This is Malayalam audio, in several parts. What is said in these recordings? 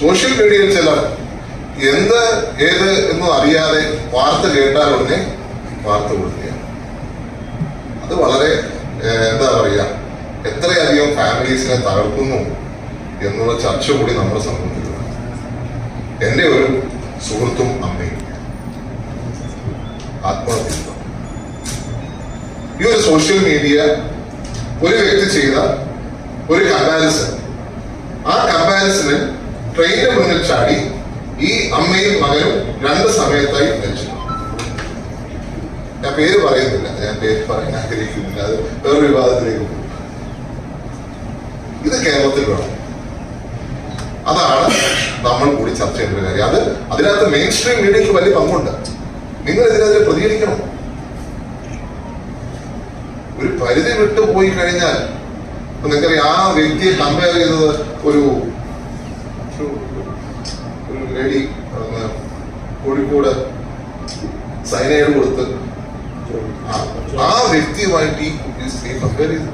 സോഷ്യൽ മീഡിയയിൽ ചിലർ എന്ത് ഏത് എന്നും അറിയാതെ വാർത്ത കേട്ടാൽ ഉടനെ വാർത്ത കൊടുക്കുകയാണ്. അത് വളരെ എന്താ പറയുക എത്രയധികം ഫാമിലീസിനെ തകർക്കുന്നു എന്നുള്ള ചർച്ച കൂടി നമ്മുടെ സമൂഹത്തിലുണ്ട്. എന്റെ ഒരു സുഹൃത്തും അമ്മയും ആത്മഹത്യ ഈ ഒരു സോഷ്യൽ മീഡിയ ഒരു വ്യക്തി ചെയ്ത ഒരു കമ്പാരിസൺ ആ കമ്പാരിസണിൽ ട്രെയിനിന് മുന്നിൽ ചാടി ഈ അമ്മയും മകനും രണ്ട് സമയത്തായി മരിച്ചു. ഞാൻ പേര് പറയുന്നില്ല. ഞാൻ പേര് പറയാൻ ആഗ്രഹിക്കുന്നില്ല. അത് വേറൊരു വിവാദത്തിലേക്ക് പോകും. ഇത് കേരളത്തിൽ വേണം. അതാണ് നമ്മൾ കൂടി ചർച്ച ചെയ്യേണ്ട ഒരു കാര്യം. അത് അതിനകത്ത് മെയിൻ സ്ട്രീം മീഡിയക്ക് വലിയ പങ്കുണ്ട്. നിങ്ങൾ ഇതിനെതിരെ പ്രതികരിക്കണം. ഒരു പരിധി വിട്ടു പോയി കഴിഞ്ഞാൽ നിങ്ങൾക്കറിയാം ആ വ്യക്തിയെ കമ്പയർ ചെയ്തത് ഒരു ഒരു- ലേഡി കോഴിക്കോട് സൈനൈഡ് കൊടുത്ത് ആ- വ്യക്തിയുമായിട്ട് ഈ കുട്ടി സ്ത്രീ കമ്പയർ ചെയ്തു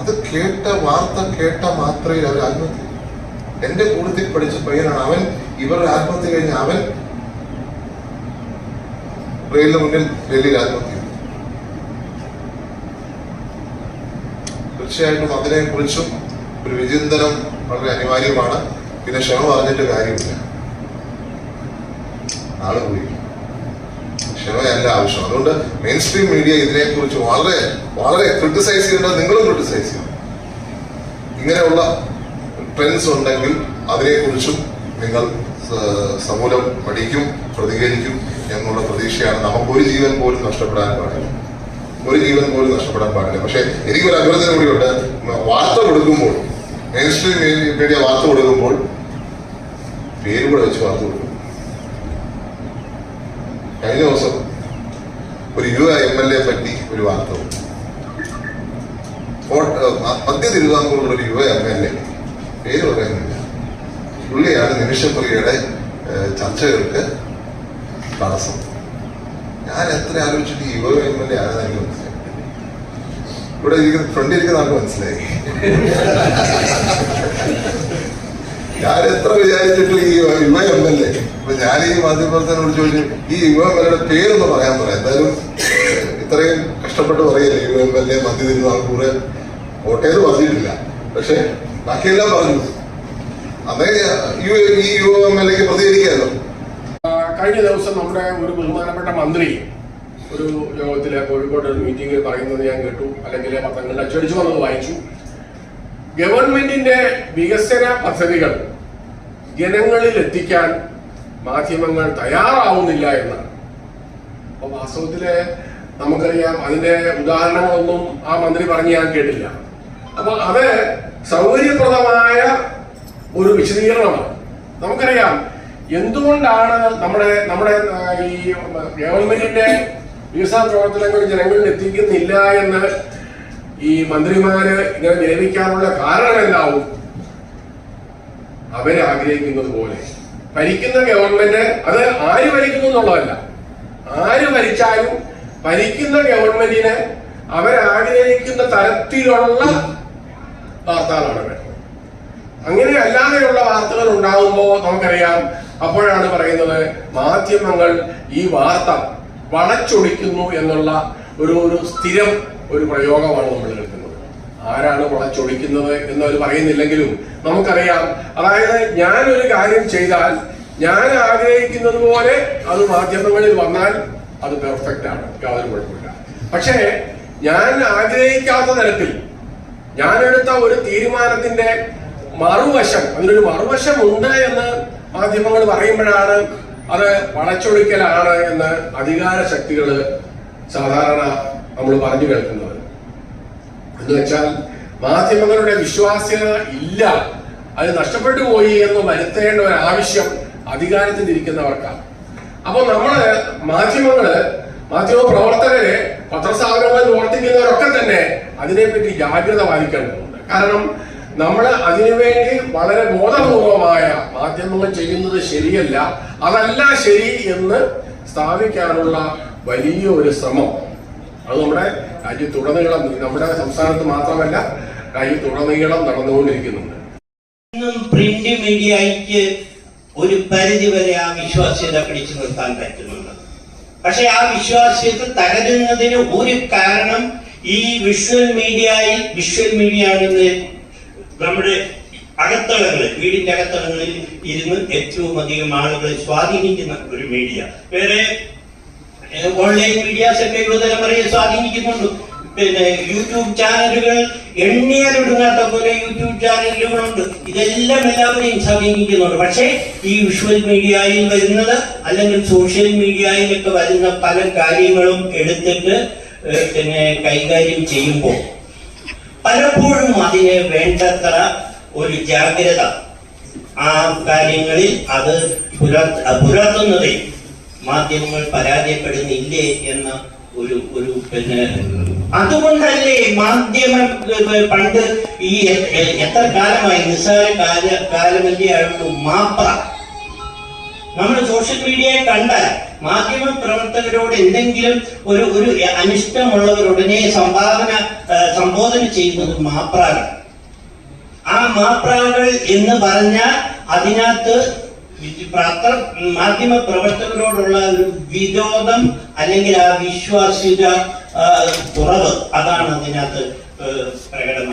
അത് കേട്ട വാർത്ത കേട്ട മാത്രമേ അവർ ആത്മഹത്യ. എന്റെ കൂട്ടത്തിൽ പഠിച്ച പയ്യനാണ് അവൻ ഇവരുടെ ആത്മഹത്യ കഴിഞ്ഞ അവൻ റെയിലിന് മുന്നിൽ ഡൽഹിയിൽ ആത്മഹത്യ ചെയ്തു തീർച്ചയായിട്ടും അതിനെ കുറിച്ചും ഒരു വിചിന്തനം വളരെ അനിവാര്യമാണ് പിന്നെ ക്ഷമ പറഞ്ഞിട്ട് കാര്യമില്ല. നാളെ പോയി. ക്ഷമയല്ല ആവശ്യം. അതുകൊണ്ട് മെയിൻ സ്ട്രീം മീഡിയ ഇതിനെക്കുറിച്ച് വളരെ വളരെ ക്രിട്ടിസൈസ് ചെയ്യേണ്ടത് നിങ്ങളും ക്രിട്ടിസൈസ് ചെയ്യണം. ഇങ്ങനെയുള്ള ട്രെൻഡ്സ് ഉണ്ടെങ്കിൽ അതിനെക്കുറിച്ചും നിങ്ങൾ സമൂലം പഠിക്കും പ്രതികരിക്കും എന്നുള്ള പ്രതീക്ഷയാണ് നമുക്ക് ഒരു ജീവൻ പോലും നഷ്ടപ്പെടാൻ പാടില്ല. ഒരു ജീവൻ പോലും നഷ്ടപ്പെടാൻ പാടില്ല. പക്ഷേ എനിക്കൊരു അഭ്യർത്ഥന കൂടിയുണ്ട്. വാർത്ത കൊടുക്കുമ്പോൾ മെയിൻ സ്ട്രീം മീഡിയ വാർത്ത കൊടുക്കുമ്പോൾ പേര് കൂടെ വെച്ച് വാർത്ത കൊടുക്കും. കഴിഞ്ഞ ദിവസം ഒരു യു എം എൽ എ പറ്റി ഒരു വാർത്ത മധ്യ തിരുവിതാംകൂറിലുള്ള ഒരു യുവ എം എൽ എ പേര് പറയുന്നില്ല പുള്ളിയാണ് നിമിഷപ്രിയയുടെ ചർച്ചകൾക്ക് തടസ്സം. ഞാൻ എത്ര ആലോചിച്ചിട്ട് യുവ ഗവൺമെന്റ് ആണെന്ന് എനിക്ക് മനസ്സിലായി ഇവിടെ ഇരിക്കുന്ന ഫ്രണ്ടിൽ ഇരിക്കുന്ന ആൾക്ക് മനസ്സിലായി. ഞാൻ എത്ര വിചാരിച്ചിട്ട് ഈ യുവ എം എൽ എ. ഇപ്പൊ ഞാൻ ഈ മാധ്യമപ്രവർത്തനോട് ചോദിച്ചു ഈ യുവ എം എൽ എയുടെ പേരൊന്ന് പറയാൻ പറയാം എന്തായാലും ഇത്രയും കഷ്ടപ്പെട്ട് പറയല്ലേ യു എം എൽ എ മധ്യ തിരുവിതാംകൂറ് കോട്ടയത് പറഞ്ഞിട്ടില്ല. പക്ഷെ ബാക്കിയെല്ലാം പറഞ്ഞു. അന്നേ ഈ യു എം എൽ എക്ക് പ്രതികരിക്കാമല്ലോ കഴിഞ്ഞ ദിവസം നമ്മുടെ ഒരു ബഹുമാനപ്പെട്ട മന്ത്രി ഒരു യോഗത്തിലെ കോഴിക്കോട് ഒരു മീറ്റിംഗിൽ പറയുന്നത് ഞാൻ കേട്ടു. അല്ലെങ്കിൽ പത്രങ്ങളിൽ അച്ചടിച്ചു വന്നത് വായിച്ചു. ഗവൺമെന്റിന്റെ വികസന പദ്ധതികൾ ജനങ്ങളിൽ എത്തിക്കാൻ മാധ്യമങ്ങൾ തയ്യാറാവുന്നില്ല എന്നാണ്. അപ്പൊ വാസ്തവത്തിൽ നമുക്കറിയാം അതിന്റെ ഉദാഹരണങ്ങളൊന്നും ആ മന്ത്രി പറഞ്ഞു ഞാൻ കേട്ടില്ല. അപ്പൊ അത് സൗകര്യപ്രദമായ ഒരു വിശദീകരണമാണ്. നമുക്കറിയാം എന്തുകൊണ്ടാണ് നമ്മുടെ നമ്മുടെ ഈ ഗവൺമെന്റിന്റെ വികസന പ്രവർത്തനങ്ങൾ ജനങ്ങളിൽ എത്തിക്കുന്നില്ല എന്ന് ഈ മന്ത്രിമാര് ഇങ്ങനെ വിരമിക്കാനുള്ള കാരണം എന്താവും അവരെ ആഗ്രഹിക്കുന്നത് പോലെ. ഭരിക്കുന്ന ഗവൺമെന്റ് അത് ആര് ഭരിക്കുന്നു എന്നുള്ളതല്ല. ആര് ഭരിച്ചാലും ഭരിക്കുന്ന ഗവൺമെന്റിന് അവരാഗ്രഹിക്കുന്ന തരത്തിലുള്ള വാർത്തകളാണ് അങ്ങനെ അല്ലാതെയുള്ള വാർത്തകൾ ഉണ്ടാകുമ്പോൾ നമുക്കറിയാം അപ്പോഴാണ് പറയുന്നത് മാധ്യമങ്ങൾ ഈ വാർത്ത വളച്ചൊടിക്കുന്നു എന്നുള്ള ഒരു ഒരു സ്ഥിരം ഒരു പ്രയോഗമാണ് നമ്മൾ കേൾക്കുന്നത്. ആരാണ് വളച്ചൊടിക്കുന്നത് എന്നവർ പറയുന്നില്ലെങ്കിലും നമുക്കറിയാം. അതായത് ഞാനൊരു കാര്യം ചെയ്താൽ ഞാൻ ആഗ്രഹിക്കുന്നത് പോലെ അത് മാധ്യമങ്ങളിൽ വന്നാൽ അത് പെർഫെക്റ്റ് ആണ്. യാതൊരു കുഴപ്പമില്ല. പക്ഷേ ഞാൻ ആഗ്രഹിക്കാത്ത തരത്തിൽ ഞാനെടുത്ത ഒരു തീരുമാനത്തിന്റെ മറുവശം അതിനൊരു മറുവശം ഉണ്ട് എന്ന് മാധ്യമങ്ങൾ പറയുമ്പോഴാണ് അത് വളച്ചൊടിക്കലാണ് എന്ന് അധികാര ശക്തികൾ സാധാരണ നമ്മൾ പറഞ്ഞു കേൾക്കുന്നത്. എന്ന് വെച്ചാൽ മാധ്യമങ്ങളുടെ വിശ്വാസ്യത ഇല്ല. അത് നഷ്ടപ്പെട്ടു പോയി എന്ന് വരുത്തേണ്ട ഒരു ആവശ്യം അധികാരത്തിലിരിക്കുന്നവർക്കാണ് അപ്പൊ നമ്മൾ മാധ്യമങ്ങൾ മാധ്യമ പ്രവർത്തകര് പത്രസ്ഥാപനങ്ങളിൽ പ്രവർത്തിക്കുന്നവരൊക്കെ തന്നെ അതിനെപ്പറ്റി ജാഗ്രത പാലിക്കേണ്ടതുണ്ട്. കാരണം നമ്മൾ അതിനുവേണ്ടി വളരെ ബോധപൂർവമായ മാധ്യമങ്ങൾ ചെയ്യുന്നത് ശരിയല്ല. അതല്ല ശരി എന്ന് സ്ഥാപിക്കാനുള്ള വലിയ ഒരു ശ്രമം. അത് നമ്മുടെ രാജ്യത്തുടനീളം നമ്മുടെ സംസ്ഥാനത്ത് മാത്രമല്ല രാജ്യത്തുടനീളം നടന്നുകൊണ്ടിരിക്കുന്നുണ്ട്. മീഡിയയ്ക്ക് ഒരു പരിധി വരെ ആ വിശ്വാസ്യത പിടിച്ചു നിർത്താൻ പറ്റുന്നുണ്ട്. പക്ഷെ ആ വിശ്വാസ്യത തകരുന്നതിന് ഒരു കാരണം ഈ വിഷ്വൽ മീഡിയയിൽ വിഷ്വൽ മീഡിയ ആണെന്ന് നമ്മുടെ അകത്തളങ്ങളിൽ വീടിന്റെ അകത്തളങ്ങളിൽ ഇരുന്ന് ഏറ്റവും അധികം ആളുകളെ സ്വാധീനിക്കുന്ന ഒരു മീഡിയ വേറെ ഓൺലൈൻ മീഡിയാസ് ഒക്കെ യുവതലമുറയെ സ്വാധീനിക്കുന്നുണ്ട്. പിന്നെ യൂട്യൂബ് ചാനലുകൾ എണ്ണിയാലൊടുങ്ങാത്ത പോലെ യൂട്യൂബ് ചാനലുകളുണ്ട് ഇതെല്ലാം എല്ലാവരെയും സ്വാധീനിക്കുന്നുണ്ട്. പക്ഷേ ഈ വിഷ്വൽ മീഡിയയിൽ വരുന്നത് അല്ലെങ്കിൽ സോഷ്യൽ മീഡിയയിലൊക്കെ വരുന്ന പല കാര്യങ്ങളും എടുത്തിട്ട് പിന്നെ കൈകാര്യം ചെയ്യുമ്പോൾ പലപ്പോഴും അതിന് വേണ്ടത്ര ഒരു ജാഗ്രത ആ കാര്യങ്ങളിൽ അത് പുലർത്ത പുലർത്തുന്നതിൽ മാധ്യമങ്ങൾ പരാജയപ്പെടുന്നില്ലേ എന്ന ഒരു ഒരു പിന്നെ അതുകൊണ്ടല്ലേ മാധ്യമം പണ്ട് ഈ എത്ര കാലമായി നിസ്സാര കാല കാലമല്ലേ ആയുള്ളൂ? മാപ്ര. നമ്മൾ സോഷ്യൽ മീഡിയയെ കണ്ടാൽ മാധ്യമ പ്രവർത്തകരോട് എന്തെങ്കിലും ഒരു ഒരു അനിഷ്ടമുള്ളവരുടനെ സംഭാവന സംബോധന ചെയ്യുന്നത് മാപ്രാകൾ ആ മാപ്രാകൾ എന്ന് പറഞ്ഞാൽ അതിനകത്ത് പത്ര മാധ്യമ പ്രവർത്തകരോടുള്ള ഒരു വിരോധം അല്ലെങ്കിൽ ആ വിശ്വാസ്യത കുറവ് അതാണ് അതിനകത്ത് ഏഹ്, പ്രകടമാക്കുന്നത്